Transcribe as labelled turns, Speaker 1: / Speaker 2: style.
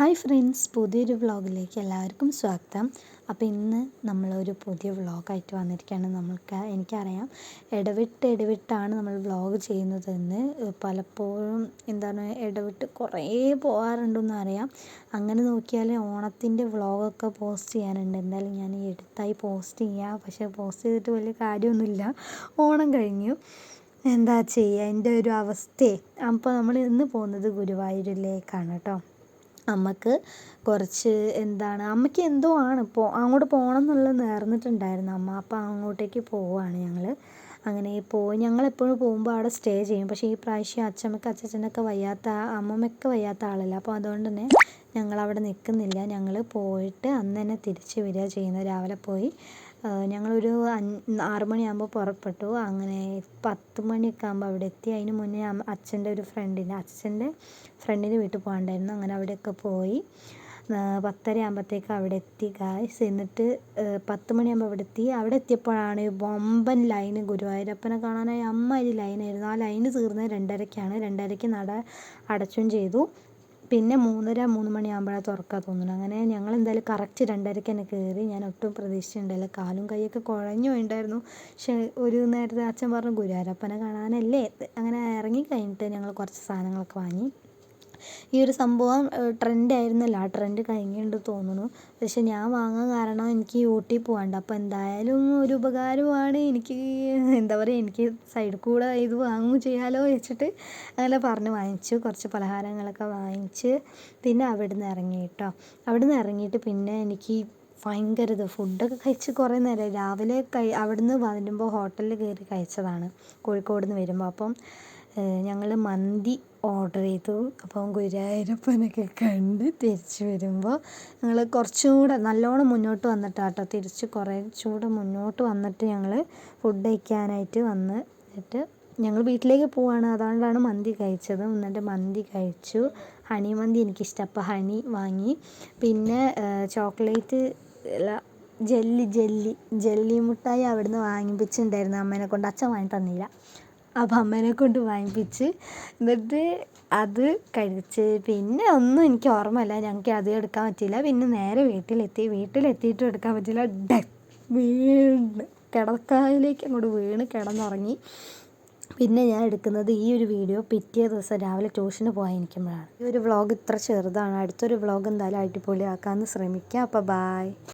Speaker 1: Hi friends പുതിയൊരു വ്ളോഗിലേക്ക് എല്ലാവർക്കും സ്വാഗതം. അപ്പോൾ ഇന്ന് നമ്മളൊരു പുതിയ വ്ളോഗായിട്ട് വന്നിരിക്കുകയാണ്. നമ്മൾക്ക് എനിക്കറിയാം ഇടവിട്ട് ഇടവിട്ടാണ് നമ്മൾ വ്ളോഗ് ചെയ്യുന്നതെന്ന് പലപ്പോഴും എന്താണ് ഇടവിട്ട് കുറേ പോകാറുണ്ടെന്ന് അറിയാം. അങ്ങനെ നോക്കിയാൽ ഓണത്തിന്റെ വ്ളോഗൊക്കെ പോസ്റ്റ് ചെയ്യാനുണ്ട്. എന്തായാലും ഞാൻ എടുത്തായി പോസ്റ്റ് ചെയ്യാം. പക്ഷേ പോസ്റ്റ് ചെയ്തിട്ട് വലിയ കാര്യമൊന്നുമില്ല. ഓണം കഴിഞ്ഞു. എന്താ ചെയ്യുക? എന്റെ ഒരു അവസ്ഥയെ. അപ്പോൾ നമ്മൾ ഇന്ന് പോകുന്നത് ഗുരുവായൂരിലേക്കാണ് കേട്ടോ. അമ്മയ്ക്ക് കുറച്ച് എന്താണ് അമ്മയ്ക്ക് എന്തോ ആണ് പോ അങ്ങോട്ട് പോകണം എന്നുള്ളത് നേർന്നിട്ടുണ്ടായിരുന്നു അമ്മ. അപ്പോൾ അങ്ങോട്ടേക്ക് പോവുകയാണ് ഞങ്ങൾ അങ്ങനെ പോയി ഞങ്ങൾ എപ്പോഴും പോകുമ്പോൾ അവിടെ സ്റ്റേ ചെയ്യും. പക്ഷേ ഈ പ്രാവശ്യം അച്ഛമ്മക്ക് അച്ഛച്ചനൊക്കെ വയ്യാത്ത അമ്മമ്മയ്ക്ക് വയ്യാത്ത ആളല്ല. അപ്പോൾ അതുകൊണ്ട് തന്നെ ഞങ്ങൾ അവിടെ നിൽക്കുന്നില്ല ഞങ്ങൾ പോയിട്ട് അന്ന് തന്നെ തിരിച്ച് വരിക ചെയ്യുന്നത്. രാവിലെ പോയി ഞങ്ങളൊരു ആറ് മണിയാകുമ്പോൾ പുറപ്പെട്ടു. അങ്ങനെ പത്ത് മണിയൊക്കെ ആകുമ്പോൾ അവിടെ എത്തി. അതിന് മുന്നേ അച്ഛന്റെ ഒരു ഫ്രണ്ടിന്റെ അച്ഛന്റെ ഫ്രണ്ടിന്റെ വീട്ടിൽ പോകണ്ടായിരുന്നു. അങ്ങനെ അവിടെയൊക്കെ പോയി. പത്തര ആകുമ്പോഴത്തേക്ക് അവിടെ എത്തി ഗായ്സ് എന്നിട്ട് പത്ത് മണിയാകുമ്പോൾ അവിടെ എത്തി. അവിടെ എത്തിയപ്പോഴാണ് വമ്പൻ ലൈന് ഗുരുവായൂരപ്പനെ കാണാനായി. അമ്മാതിരി ലൈനായിരുന്നു ആ ലൈന് തീർന്നത് രണ്ടരയ്ക്കാണ് രണ്ടരയ്ക്ക് നട അടച്ചും ചെയ്തു. പിന്നെ മൂന്നര മൂന്ന് മണിയാകുമ്പോഴാണ് തുറക്കുക തോന്നുന്നു. അങ്ങനെ ഞങ്ങൾ എന്തായാലും കറക്റ്റ് രണ്ടരയ്ക്ക് തന്നെ കയറി ഞാൻ ഒട്ടും പ്രതീക്ഷിച്ചിട്ടുണ്ടായില്ല. കാലും കൈയൊക്കെ കുഴഞ്ഞു പോയിട്ടുണ്ടായിരുന്നു പക്ഷേ ഒരു നേരത്തെ അച്ഛൻ പറഞ്ഞു ഗുരുവായൂരപ്പനെ കാണാനല്ലേ? അങ്ങനെ ഇറങ്ങി കഴിഞ്ഞിട്ട് ഞങ്ങൾ കുറച്ച് സാധനങ്ങളൊക്കെ വാങ്ങി. ഈ ഒരു സംഭവം ട്രെൻഡ് ആയിരുന്നല്ലോ. ആ ട്രെൻഡ് കഴിഞ്ഞിട്ടുണ്ട് തോന്നുന്നു. പക്ഷേ ഞാൻ വാങ്ങാൻ കാരണം എനിക്ക് യൂട്ടി പോകാണ്ട് അപ്പോൾ എന്തായാലും ഒരു ഉപകാരമാണ് എനിക്ക് എന്താ പറയുക എനിക്ക് സൈഡിൽ കൂടെ ഇത് വാങ്ങും ചെയ്യാലോ വെച്ചിട്ട് അങ്ങനെ പറഞ്ഞ് വാങ്ങിച്ചു. കുറച്ച് പലഹാരങ്ങളൊക്കെ വാങ്ങിച്ച് പിന്നെ അവിടെ നിന്ന് ഇറങ്ങി കേട്ടോ അവിടെ നിന്ന് ഇറങ്ങിയിട്ട് പിന്നെ എനിക്ക് ഭയങ്കര ഇത്. ഫുഡൊക്കെ കഴിച്ച് കുറേ നേരം. രാവിലെ കഴി അവിടുന്ന് വരുമ്പോൾ ഹോട്ടലിൽ കയറി കഴിച്ചതാണ്. കോഴിക്കോട് നിന്ന് വരുമ്പോൾ അപ്പം ഞങ്ങൾ മന്തി ഓർഡർ ചെയ്തു. അപ്പം ഗുരുവായൂരപ്പനൊക്കെ കണ്ട് തിരിച്ച് വരുമ്പോൾ ഞങ്ങൾ കുറച്ചും കൂടെ നല്ലോണം മുന്നോട്ട് വന്നിട്ടാട്ടോ. തിരിച്ച് കുറച്ചും കൂടെ മുന്നോട്ട് വന്നിട്ട് ഞങ്ങൾ ഫുഡ് കഴിക്കാനായിട്ട് വന്ന് എന്നിട്ട് ഞങ്ങൾ വീട്ടിലേക്ക് പോവാണ്. അതുകൊണ്ടാണ് മന്തി കഴിച്ചത്. എന്നിട്ട് മന്തി കഴിച്ചു. ഹണി മന്തി എനിക്കിഷ്ടം. അപ്പോൾ ഹണി വാങ്ങി. പിന്നെ ചോക്ലേറ്റ് ജെല്ലി ജെല്ലി ജെല്ലി മുട്ടായി അവിടുന്ന് വാങ്ങിപ്പിച്ചിട്ടുണ്ടായിരുന്നു. അമ്മേനെ കൊണ്ട് അച്ഛൻ വാങ്ങി തന്നില്ല. അപ്പം അമ്മേനെ കൊണ്ട് വാങ്ങിപ്പിച്ച്. എന്നിട്ട് അത് കഴിച്ച് പിന്നെ ഒന്നും എനിക്ക് ഓർമ്മയില്ല. ഞങ്ങൾക്ക് അത് എടുക്കാൻ പറ്റിയില്ല. പിന്നെ നേരെ വീട്ടിലെത്തി. വീട്ടിലെത്തിയിട്ടും എടുക്കാൻ പറ്റില്ല ഡെ വീണ് കിടക്കായിലേക്ക് അങ്ങോട്ട് വീണ് കിടന്നുറങ്ങി. പിന്നെ ഞാൻ എടുക്കുന്നത് ഈ ഒരു വീഡിയോ പിറ്റേ ദിവസം രാവിലെ ട്യൂഷന് പോയിരിക്കുമ്പോഴാണ് ഈ ഒരു വ്ളോഗ് ഇത്ര ചെറുതാണ്. അടുത്തൊരു വ്ളോഗ് എന്തായാലും അടിപൊളിയാക്കാമെന്ന് ശ്രമിക്കാം. അപ്പോൾ ബായ്